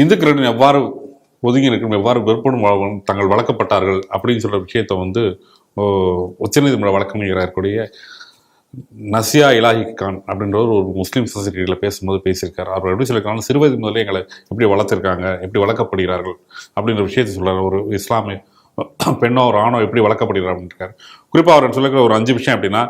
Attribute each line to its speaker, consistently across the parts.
Speaker 1: இந்துக்களிடம் எவ்வாறு ஒதுங்கி நிற்கும் எவ்வாறு வெறுப்படும் தங்கள் வளர்க்கப்பட்டார்கள் அப்படின்னு சொல்ற விஷயத்தை வந்து உச்சநீதிமன்ற வழக்கறிஞராக கூடிய நசியா இலாஹி கான் அப்படின்றவர் ஒரு முஸ்லீம் சொசைட்டியில் பேசும்போது பேசியிருக்காரு. அவர் எப்படி சொல்லியிருக்காங்க சிறுவயது முதலே எங்களை எப்படி வளர்த்துருக்காங்க எப்படி வளர்க்கப்படுகிறார்கள் அப்படின்ற விஷயத்தை சொல்கிறார் ஒரு இஸ்லாமிய பெண்ணோ ஒரு ஆணோ எப்படி வளர்க்கப்படுகிறார் அப்படின்னு குறிப்பாக அவர் சொல்லிருக்கிற ஒரு அஞ்சு விஷயம் அப்படின்னா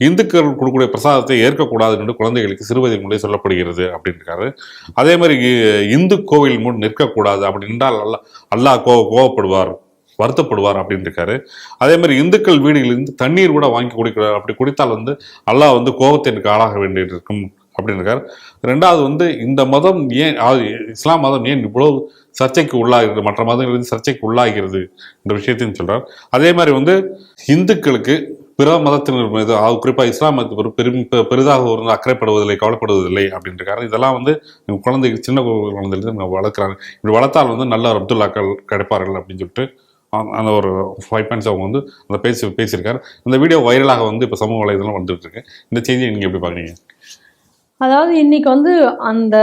Speaker 1: இந்துக்கள் கொடுக்கக்கூடிய பிரசாதத்தை ஏற்கக்கூடாது என்று குழந்தைகளுக்கு சிறுவயது முதலே சொல்லப்படுகிறது அப்படின்றாரு அதே மாதிரி இ- இந்து கோவில் முன் நிற்கக்கூடாது அப்படி நின்றால் அல்லா அல்லாஹ் கோ கோவப்படுவார் வருத்தப்படுவார் அப்படின்னு இருக்காரு அதே மாதிரி இந்துக்கள் வீடுகளிலிருந்து தண்ணீர் கூட வாங்கி குடிக்கிறார் அப்படி குடித்தால் வந்து அல்லாஹ் வந்து கோபத்திற்கு ஆளாக வேண்டியிருக்கும் அப்படின்னு இருக்காரு ரெண்டாவது வந்து இந்த மதம் ஏன் இஸ்லாம் மதம் ஏன் இவ்வளவு சர்ச்சைக்கு உள்ளாகிறது மற்ற மதங்களிலிருந்து சர்ச்சைக்கு உள்ளாகிறது என்ற விஷயத்தையும் சொல்றார். அதே மாதிரி வந்து இந்துக்களுக்கு பிற மதத்தினர் மீது அதாவது குறிப்பாக இஸ்லாம் மதத்து ஒரு பெரும் பெரிதாக ஒரு அக்கறைப்படுவதில்லை கவலைப்படுவதில்லை அப்படின்ற காரணம். இதெல்லாம் வந்து குழந்தைக்கு சின்ன குழந்தைலேருந்து வளர்க்குறாங்க. இப்படி வளர்த்தால் வந்து நல்ல ஒரு அப்துல்லாக்கள் கிடைப்பார்கள் அப்படின்னு சொல்லிட்டு அந்த- அந்த ஒரு ஃபைவ் பாயிண்ட்ஸ் அவங்க வந்து அந்த பேசி பேசியிருக்காரு. இந்த வீடியோ வைரலாக வந்து இப்போ சமூக வலைதளம் வந்துட்டு இருக்கு. இந்த செய்தியை நீங்கள் எப்படி பார்க்குறீங்க
Speaker 2: அதாவது இன்னைக்கு வந்து அந்த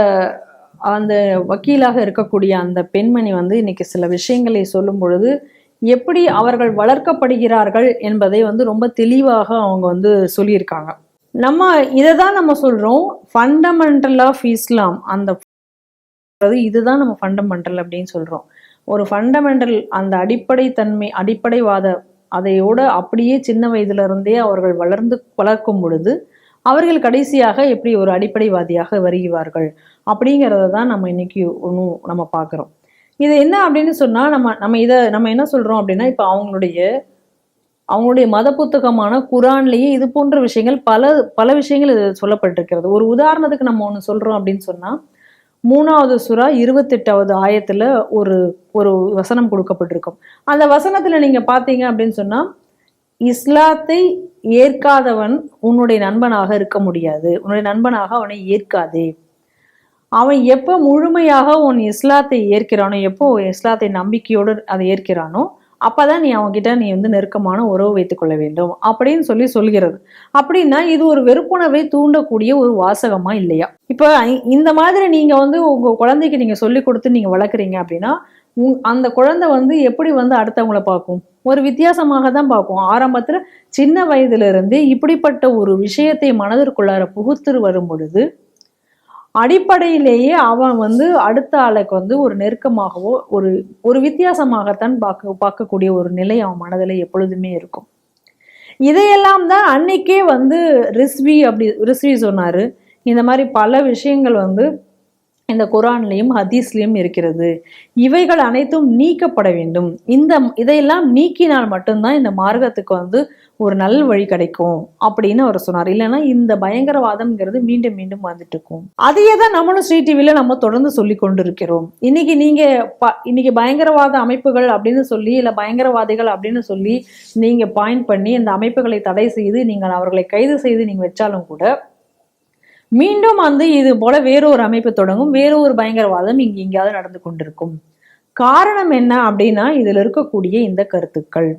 Speaker 2: அந்த வக்கீலாக இருக்கக்கூடிய அந்த பெண்மணி வந்து இன்னைக்கு சில விஷயங்களை சொல்லும் பொழுது எப்படி அவர்கள் வளர்க்கப்படுகிறார்கள் என்பதை வந்து ரொம்ப தெளிவாக அவங்க வந்து சொல்லியிருக்காங்க. நம்ம இதை தான் நம்ம சொல்றோம். ஃபண்டமெண்டல் ஆஃப் இஸ்லாம் அந்த இதுதான் நம்ம ஃபண்டமெண்டல் அப்படின்னு சொல்றோம். ஒரு ஃபண்டமெண்டல் அந்த அடிப்படை தன்மை அடிப்படைவாத அதையோட அப்படியே சின்ன வயதுல இருந்தே அவர்கள் வளர்ந்து வளர்க்கும் பொழுது அவர்கள் கடைசியாக எப்படி ஒரு அடிப்படைவாதியாக வருகிறார்கள் அப்படிங்கிறத தான் நம்ம இன்னைக்கு ஒன்றும் நம்ம பார்க்குறோம். இது என்ன அப்படின்னு சொன்னால் நம்ம நம்ம இதை நம்ம என்ன சொல்கிறோம் அப்படின்னா இப்போ அவங்களுடைய அவங்களுடைய மத புத்தகமான குரான்லேயே இது போன்ற விஷயங்கள் பல பல விஷயங்கள் இது சொல்லப்பட்டிருக்கிறது. ஒரு உதாரணத்துக்கு நம்ம ஒன்று சொல்கிறோம் அப்படின்னு சொன்னால் மூணாவது சுறா இருபத்தெட்டாவது ஆயத்தில் ஒரு ஒரு வசனம் கொடுக்கப்பட்டிருக்கும். அந்த வசனத்தில் நீங்கள் பார்த்தீங்க அப்படின்னு சொன்னால் இஸ்லாத்தை ஏற்காதவன் உன்னுடைய நண்பனாக இருக்க முடியாது. உன்னுடைய நண்பனாக அவனை ஏற்காதே. அவன் எப்போ முழுமையாக உன் இஸ்லாத்தை ஏற்கிறானோ எப்போ உன் இஸ்லாத்தை நம்பிக்கையோடு அதை ஏற்கிறானோ அப்பதான் நீ அவன்கிட்ட நீ வந்து நெருக்கமான உறவு வைத்துக்கொள்ள வேண்டும் அப்படின்னு சொல்லி சொல்கிறது. அப்படின்னா இது ஒரு வெறுப்புணர்வை தூண்டக்கூடிய ஒரு வாசகமா இல்லையா? இப்போ இந்த மாதிரி நீங்க வந்து உங்க குழந்தைக்கு நீங்க சொல்லி கொடுத்து நீங்க வளர்க்குறீங்க அப்படின்னா உங்- அந்த குழந்தை வந்து எப்படி வந்து அடுத்தவங்கள பார்க்கும்? ஒரு வித்தியாசமாக தான் பார்க்கும். ஆரம்பத்துல சின்ன வயதுல இருந்தே இப்படிப்பட்ட ஒரு விஷயத்தை மனதிற்குள்ளார புகுத்து வரும் பொழுது அடிப்படையிலேயே அவன் வந்து அடுத்த ஆளுக்கு வந்து ஒரு நெருக்கமாகவோ ஒரு ஒரு வித்தியாசமாகத்தான் பார்க்க பார்க்கக்கூடிய ஒரு நிலை அவன் மனதில் எப்பொழுதுமே இருக்கும். இதையெல்லாம் தான் அன்னைக்கே வந்து ரிஸ்வி அப்படி ரிஸ்வி சொன்னார். இந்த மாதிரி பல விஷயங்கள் வந்து இந்த குரான்லையும் ஹதீஸ்லையும் இருக்கிறது. இவைகள் அனைத்தும் நீக்கப்பட வேண்டும். இந்த இதையெல்லாம் நீக்கினால் மட்டும்தான் இந்த மார்க்கத்துக்கு வந்து ஒரு நல் வழி கிடைக்கும் அப்படின்னு அவர் சொன்னார். இல்லைன்னா இந்த பயங்கரவாதம்ங்கிறது மீண்டும் மீண்டும் வந்துட்டு இருக்கும் அதையே தான் நம்மளும் ஸ்ரீ டிவியில நம்ம தொடர்ந்து சொல்லி கொண்டிருக்கிறோம். இன்னைக்கு நீங்க ப இன்னைக்கு பயங்கரவாத அமைப்புகள் அப்படின்னு சொல்லி இல்லை பயங்கரவாதிகள் அப்படின்னு சொல்லி நீங்க பாயிண்ட் பண்ணி இந்த அமைப்புகளை தடை செய்து நீங்கள் அவர்களை கைது செய்து நீங்க வச்சாலும் கூட மீண்டும் வந்து இது போல வேறொரு அமைப்பு தொடங்கும். வேறொரு பயங்கரவாதம் இங்கு எங்கேயாவது நடந்து கொண்டிருக்கும். காரணம் என்ன அப்படின்னா இதுல இருக்கக்கூடிய இந்த கருத்துக்கள்.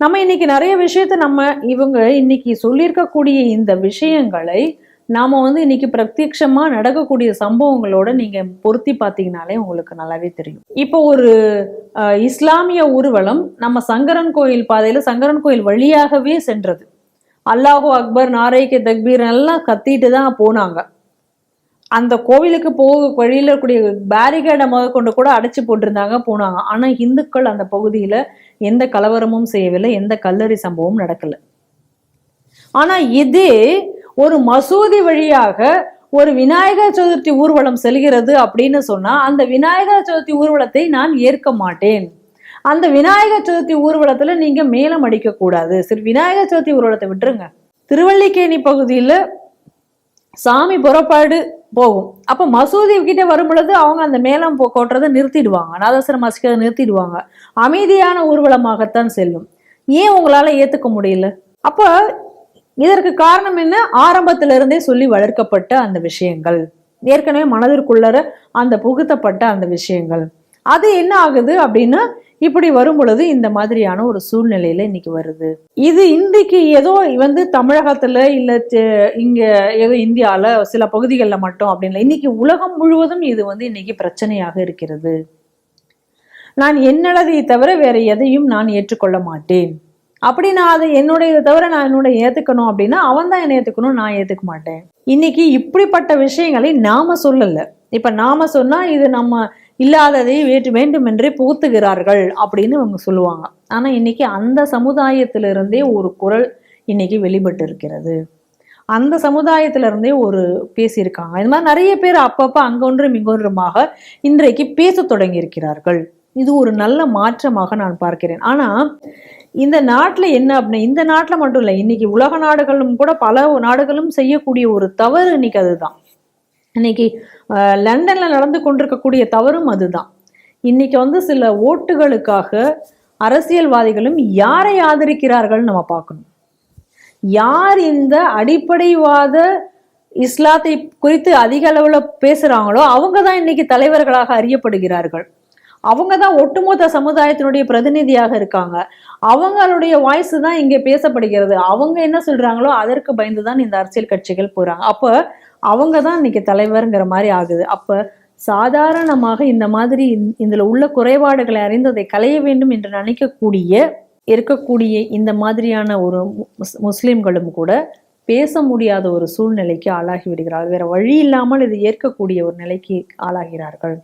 Speaker 2: நம்ம இன்னைக்கு நிறைய விஷயத்த நம்ம இவங்க இன்னைக்கு சொல்லியிருக்கக்கூடிய இந்த விஷயங்களை நாம வந்து இன்னைக்கு பிரத்யட்சமா நடக்கக்கூடிய சம்பவங்களோட நீங்க பொருத்தி பார்த்தீங்கனாலே உங்களுக்கு நல்லாவே தெரியும். இப்போ ஒரு அஹ், இஸ்லாமிய ஊர்வலம் நம்ம சங்கரன் கோயில் பாதையில சங்கரன் கோயில் வழியாகவே சென்றது. அல்லாஹு அக்பர் நாரைக்கு தக்பீர் எல்லாம் கத்திட்டு தான் போனாங்க. அந்த கோவிலுக்கு போக வழியில இருக்கக்கூடிய பேரிகேடை முத கொண்டு கூட அடைச்சு போட்டிருந்தாங்க போனாங்க. ஆனால் இந்துக்கள் அந்த பகுதியில எந்த கலவரமும் செய்யவில்லை எந்த கல்லறி சம்பவமும் நடக்கலை. ஆனால் இதே ஒரு மசூதி வழியாக ஒரு விநாயகர் சதுர்த்தி ஊர்வலம் செல்கிறது அப்படின்னு சொன்னா அந்த விநாயகர் சதுர்த்தி ஊர்வலத்தை நான் ஏற்க மாட்டேன். அந்த விநாயகர் சதுர்த்தி ஊர்வலத்தில் நீங்கள் மேலம் அடிக்கக்கூடாது சரி விநாயகர் சதுர்த்தி ஊர்வலத்தை விட்டுருங்க. திருவள்ளிக்கேணி பகுதியில் சாமி புறப்பாடு போகும். அப்போ மசூதி கிட்டே வரும் பொழுது அவங்க அந்த மேளம் போ- கொட்டுறதை நிறுத்திடுவாங்க. நாதஸ்வரம் வாசிக்கிறதை நிறுத்திடுவாங்க. அமைதியான ஊர்வலமாகத்தான் செல்லும். ஏன் உங்களால் ஏற்றுக்க முடியல? அப்போ இதற்கு காரணம் என்ன? ஆரம்பத்திலிருந்தே சொல்லி வளர்க்கப்பட்ட அந்த விஷயங்கள். ஏற்கனவே மனதிற்குள்ளர அந்த புகுத்தப்பட்ட அந்த விஷயங்கள். அது என்ன ஆகுது அப்படின்னா இப்படி வரும் பொழுது இந்த மாதிரியான ஒரு சூழ்நிலையில இன்னைக்கு வருது. இது இன்றைக்கு ஏதோ வந்து தமிழகத்துல இல்ல இங்க ஏதோ இந்தியால சில பகுதிகளில் மட்டும் அப்படின்னு இன்னைக்கு உலகம் முழுவதும் இது வந்து இன்னைக்கு பிரச்சனையாக இருக்கிறது. நான் என்னதை தவிர வேற எதையும் நான் ஏற்றுக்கொள்ள மாட்டேன். அப்படி நான் அதை என்னுடைய தவிர நான் என்னோட ஏத்துக்கணும் அப்படின்னா அவன் தான் என்னை ஏத்துக்கணும் நான் ஏத்துக்க மாட்டேன். இன்னைக்கு இப்படிப்பட்ட விஷயங்களை நாம சொல்லல. இப்ப நாம சொன்னா இது நம்ம இல்லாததை வேற்று வேண்டுமென்றே புகுத்துகிறார்கள் அப்படின்னு அவங்க சொல்லுவாங்க. ஆனா இன்னைக்கு அந்த சமுதாயத்திலிருந்தே ஒரு குரல் இன்னைக்கு வெளிப்பட்டு இருக்கிறது அந்த சமுதாயத்திலிருந்தே ஒரு பேசியிருக்காங்க. இது மாதிரி நிறைய பேர் அப்பப்போ அங்கொன்றும் இங்கொன்றுமாக இன்றைக்கு பேசத் தொடங்கி இருக்கிறார்கள் இது ஒரு நல்ல மாற்றமாக நான் பார்க்கிறேன். ஆனா இந்த நாட்டில் என்ன அப்படின்னா இந்த நாட்டில் மட்டும் இல்லை இன்னைக்கு உலக நாடுகளும் கூட பல நாடுகளும் செய்யக்கூடிய ஒரு தவறு இன்னைக்கு அதுதான். இன்னைக்கு லண்டன்ல நடந்து கொண்டிருக்கக்கூடிய தவறும் அதுதான். இன்னைக்கு வந்து சில ஓட்டுகளுக்காக அரசியல்வாதிகளும் யாரை ஆதரிக்கிறார்கள் நம்ம பார்க்கணும். யார் இந்த அடிப்படைவாத இஸ்லாத்தை குறித்து அதிக அளவுல பேசுறாங்களோ அவங்க தான் இன்னைக்கு தலைவர்களாக அறியப்படுகிறார்கள். அவங்க தான் ஒட்டுமொத்த சமுதாயத்தினுடைய பிரதிநிதியாக இருக்காங்க. அவங்களுடைய வாய்ஸ் தான் இங்கே பேசப்படுகிறது. அவங்க என்ன சொல்றாங்களோ அதற்கு பயந்து தான் இந்த அரசியல் கட்சிகள் போறாங்க. அப்ப அவங்க தான் இன்னைக்கு தலைவருங்கிற மாதிரி ஆகுது. அப்ப சாதாரணமாக இந்த மாதிரி இந்த- இதுல உள்ள குறைபாடுகளை அறிந்து அதை களைய வேண்டும் என்று நினைக்கக்கூடிய இருக்கக்கூடிய இந்த மாதிரியான ஒரு முஸ்லிம்களும் கூட பேச முடியாத ஒரு சூழ்நிலைக்கு ஆளாகி விடுகிறார்கள். வேற வழி இல்லாமல் இது ஏற்கக்கூடிய ஒரு நிலைக்கு ஆளாகிறார்கள்.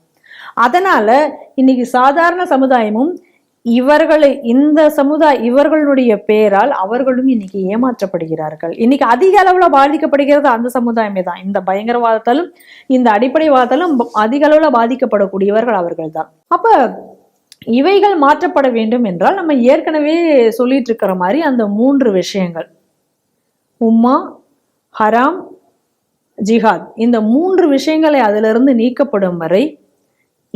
Speaker 2: அதனால இன்னைக்கு சாதாரண சமுதாயமும் இவர்களை இந்த சமுதாய இவர்களுடைய பெயரால் அவர்களும் இன்னைக்கு ஏமாற்றப்படுகிறார்கள். இன்னைக்கு அதிக அளவுல பாதிக்கப்படுகிறது அந்த சமுதாயமே தான். இந்த பயங்கரவாதத்தாலும் இந்த அடிப்படைவாதத்தாலும் அதிக அளவில் பாதிக்கப்படக்கூடியவர்கள் அவர்கள் தான் அப்ப இவைகள் மாற்றப்பட வேண்டும் என்றால் நம்ம ஏற்கனவே சொல்லிட்டு இருக்கிற மாதிரி அந்த மூன்று விஷயங்கள். உம்மா ஹராம் ஜிஹாத். இந்த மூன்று விஷயங்களை அதிலிருந்து நீக்கப்படும் வரை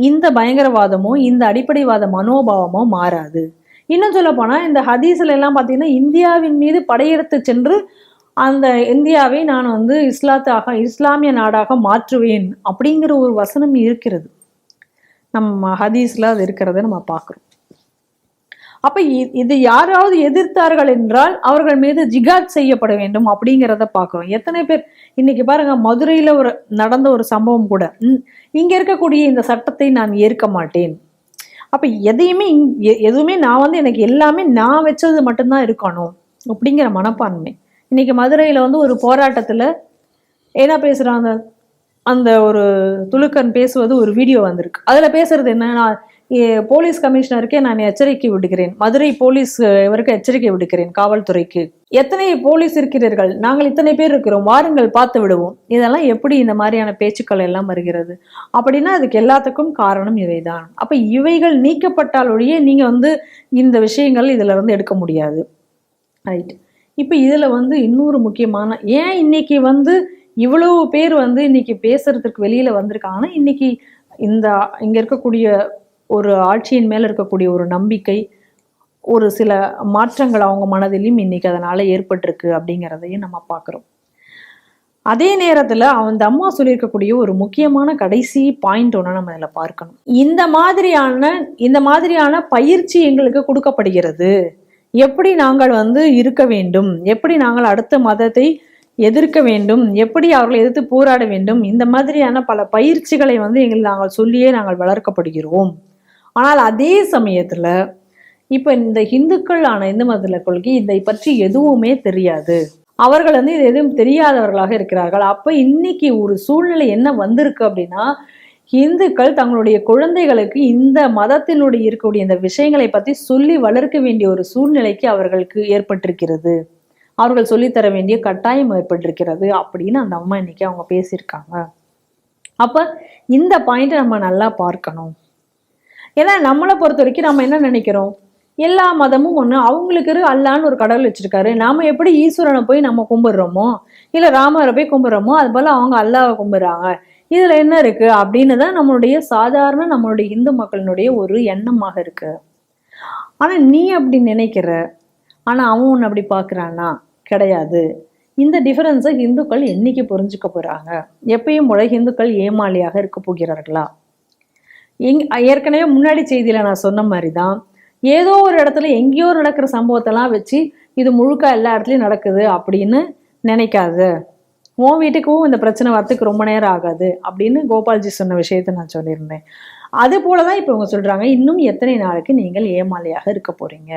Speaker 2: இந்த பயங்கரவாதமோ இந்த அடிப்படைவாத மனோபாவமோ மாறாது. இன்னும் சொல்ல போனா இந்த ஹதீஸ்ல எல்லாம் பார்த்தீங்கன்னா இந்தியாவின் மீது படையெடுத்து சென்று அந்த இந்தியாவை நான் வந்து இஸ்லாத்தாக இஸ்லாமிய நாடாக மாற்றுவேன் அப்படிங்கிற ஒரு வசனம் இருக்கிறது. நம்ம ஹதீஸ்ல அது இருக்கிறத நம்ம பார்க்கிறோம். அப்ப இ- இது யாராவது எதிர்த்தார்கள் என்றால் அவர்கள் மீது ஜிகாத் செய்யப்பட வேண்டும் அப்படிங்கிறத பார்க்கிறோம். எத்தனை பேர் இன்னைக்கு பாருங்க மதுரையில ஒரு நடந்த ஒரு சம்பவம் கூட இங்கே இருக்கக்கூடிய இந்த சட்டத்தை நான் ஏற்க மாட்டேன். அப்போ எதையுமே இங்- எ- எதுவுமே நான் வந்து எனக்கு எல்லாமே நான் வச்சது மட்டும்தான் இருக்கணும் அப்படிங்கிற மனப்பான்மை. இன்னைக்கு மதுரையில் வந்து ஒரு போராட்டத்தில் என்ன பேசுகிறான் அந்த அந்த ஒரு துலுக்கன் பேசுவது ஒரு வீடியோ வந்திருக்கு. அதில் பேசுறது என்ன நான் போலீஸ் கமிஷனருக்கே நான் எச்சரிக்கை விடுகிறேன் மதுரை போலீஸ் இவருக்கு எச்சரிக்கை விடுக்கிறேன் காவல்துறைக்கு. எத்தனை போலீஸ் இருக்கிறீர்கள்? நாங்கள் இத்தனை பேர் இருக்கிறோம். வாருங்கள் பார்த்து விடுவோம். இதெல்லாம் எப்படி இந்த மாதிரியான பேச்சுக்கள் எல்லாம் வருகிறது? அப்படின்னா அதுக்கு எல்லாத்துக்கும் காரணம் இவைதான். அப்ப இவைகள் நீக்கப்பட்டால் ஒழிய நீங்க வந்து இந்த விஷயங்கள் இதுல இருந்து எடுக்க முடியாது. ரைட் இப்போ இதுல வந்து இன்னொரு முக்கியமான ஏன் இன்னைக்கு வந்து இவ்வளவு பேர் வந்து இன்னைக்கு பேசுறதுக்கு வெளியில வந்திருக்காங்கன்னா இன்னைக்கு இந்த இங்க இருக்கக்கூடிய ஒரு ஆட்சியின் மேலே இருக்கக்கூடிய ஒரு நம்பிக்கை ஒரு சில மாற்றங்கள் அவங்க மனதிலும் இன்னைக்கு அதனால் ஏற்பட்டிருக்கு அப்படிங்கிறதையும் நம்ம பார்க்குறோம். அதே நேரத்தில் அந்த அம்மா சொல்லியிருக்கக்கூடிய ஒரு முக்கியமான கடைசி பாயிண்ட் ஒன்று நம்ம இதில் பார்க்கணும். இந்த மாதிரியான இந்த மாதிரியான பயிற்சி எங்களுக்கு கொடுக்கப்படுகிறது. எப்படி நாங்கள் வந்து இருக்க வேண்டும்? எப்படி நாங்கள் அடுத்த மதத்தை எதிர்க்க வேண்டும்? எப்படி அவர்களை எதிர்த்து போராட வேண்டும்? இந்த மாதிரியான பல பயிற்சிகளை வந்து எங்கள் நாங்கள் சொல்லியே நாங்கள் வளர்க்கப்படுகிறோம். ஆனால் அதே சமயத்தில் இப்போ இந்த இந்துக்கள் ஆன இந்து மதத்தில் கொள்கை இதை பற்றி எதுவுமே தெரியாது. அவர்கள் வந்து இது எதுவும் தெரியாதவர்களாக இருக்கிறார்கள். அப்போ இன்னைக்கு ஒரு சூழ்நிலை என்ன வந்திருக்கு அப்படின்னா இந்துக்கள் தங்களுடைய குழந்தைகளுக்கு இந்த மதத்தினுடைய இருக்கக்கூடிய இந்த விஷயங்களை பற்றி சொல்லி வளர்க்க வேண்டிய ஒரு சூழ்நிலைக்கு அவர்களுக்கு ஏற்பட்டிருக்கிறது. அவர்கள் சொல்லித்தர வேண்டிய கட்டாயம் ஏற்பட்டிருக்கிறது அப்படின்னு அந்த அம்மா இன்னைக்கு அவங்க பேசியிருக்காங்க. அப்போ இந்த பாயிண்ட்டை நம்ம நல்லா பார்க்கணும். ஏன்னா நம்மளை பொறுத்த வரைக்கும் நம்ம என்ன நினைக்கிறோம்? எல்லா மதமும் ஒன்று அவங்களுக்கு இரு அல்லான்னு ஒரு கடவுள் வச்சிருக்காரு. நாம எப்படி ஈஸ்வரனை போய் நம்ம கும்பிடுறோமோ? இல்லை ராமரை போய் கும்பிடுறோமோ? அது போல அவங்க அல்லாவை கும்பிடுறாங்க. இதுல என்ன இருக்கு? அப்படின்னு தான் நம்மளுடைய சாதாரண நம்மளுடைய இந்து மக்களினுடைய ஒரு எண்ணமாக இருக்கு. ஆனா நீ அப்படி நினைக்கிற? ஆனா அவன் உன்னை அப்படி பார்க்குறானா கிடையாது. இந்த டிஃபரன்ஸை இந்துக்கள் என்னைக்கு புரிஞ்சுக்க போறாங்க? எப்பயும் போல இந்துக்கள் ஏமாளியாக இருக்க போகிறார்களா? எங் ஏற்கனவே முன்னாடி செய்தியில் நான் சொன்ன மாதிரி தான் ஏதோ ஒரு இடத்துல எங்கேயோ நடக்கிற சம்பவத்தெல்லாம் வச்சு இது முழுக்க எல்லா இடத்துலையும் நடக்குது அப்படின்னு நினைக்காது. உன் வீட்டுக்கும் இந்த பிரச்சனை வரத்துக்கு ரொம்ப நேரம் ஆகாது அப்படின்னு கோபால்ஜி சொன்ன விஷயத்த நான் சொல்லியிருந்தேன். அது போல தான் இப்போ இவங்க சொல்கிறாங்க இன்னும் எத்தனை நாளைக்கு நீங்கள் ஏமாளியாக இருக்க போகிறீங்க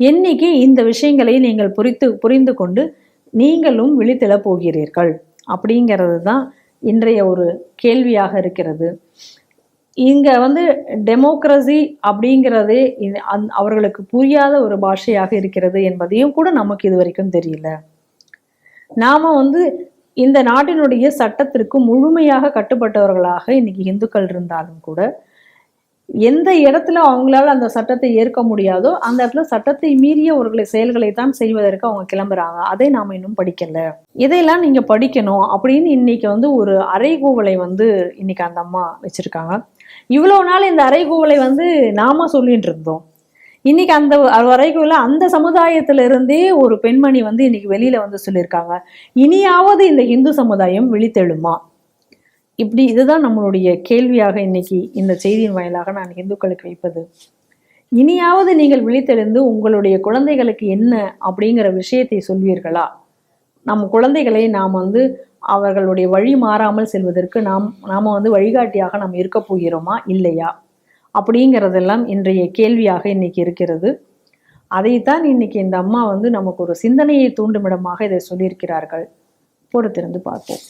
Speaker 2: என்னைக்கு இந்த விஷயங்களை நீங்கள் புரித்து புரிந்து கொண்டு நீங்களும் விழித்தெழப் போகிறீர்கள்? அப்படிங்கிறது தான் இன்றைய ஒரு கேள்வியாக இருக்கிறது. இங்கே வந்து டெமோக்ரஸி அப்படிங்கிறதே இது அந் அவர்களுக்கு புரியாத ஒரு பாஷையாக இருக்கிறது என்பதையும் கூட நமக்கு இது வரைக்கும் தெரியல. நாம் வந்து இந்த நாட்டினுடைய சட்டத்திற்கு முழுமையாக கட்டுப்பட்டவர்களாக இன்னைக்கு இந்துக்கள் இருந்தாலும் கூட எந்த இடத்துல அவங்களால அந்த சட்டத்தை ஏற்க முடியாதோ அந்த இடத்துல சட்டத்தை மீறிய ஒரு செயல்களை தான் செய்வதற்கு அவங்க கிளம்புறாங்க. அதை நாம் இன்னும் படிக்கல. இதையெல்லாம் நீங்க படிக்கணும் அப்படின்னு இன்னைக்கு வந்து ஒரு அறைகூவலை வந்து இன்னைக்கு அந்த அம்மா வச்சிருக்காங்க. இவ்வளவு நாள் இந்த அறைகூவலை வந்து நாம சொல்லிட்டு இருந்தோம். இன்னைக்கு அந்த அறைகூவலை அந்த சமுதாயத்துல இருந்தே ஒரு பெண்மணி வந்து இன்னைக்கு வெளியில வந்து சொல்லியிருக்காங்க. இனியாவது இந்த இந்து சமுதாயம் விழித்தெழுமா? இப்படி இதுதான் நம்மளுடைய கேள்வியாக இன்னைக்கு இந்த செய்தியின் வாயிலாக நான் இந்துக்களுக்கு வைப்பது. இனியாவது நீங்கள் விழித்தெழுந்து உங்களுடைய குழந்தைகளுக்கு என்ன அப்படிங்கிற விஷயத்தை சொல்வீர்களா? நம்ம குழந்தைகளை நாம் வந்து அவர்களுடைய வழி மாறாமல் செல்வதற்கு நாம் நாம் வந்து வழிகாட்டியாக நாம் இருக்க போகிறோமா? இல்லையா? அப்படிங்கிறதெல்லாம் இன்றைய கேள்வியாக இன்னைக்கு இருக்கிறது. அதைத்தான் இன்னைக்கு இந்த அம்மா வந்து நமக்கு ஒரு சிந்தனையை தூண்டுமிடமாக இதை சொல்லியிருக்கிறார்கள். பொறுத்திருந்து பார்ப்போம்.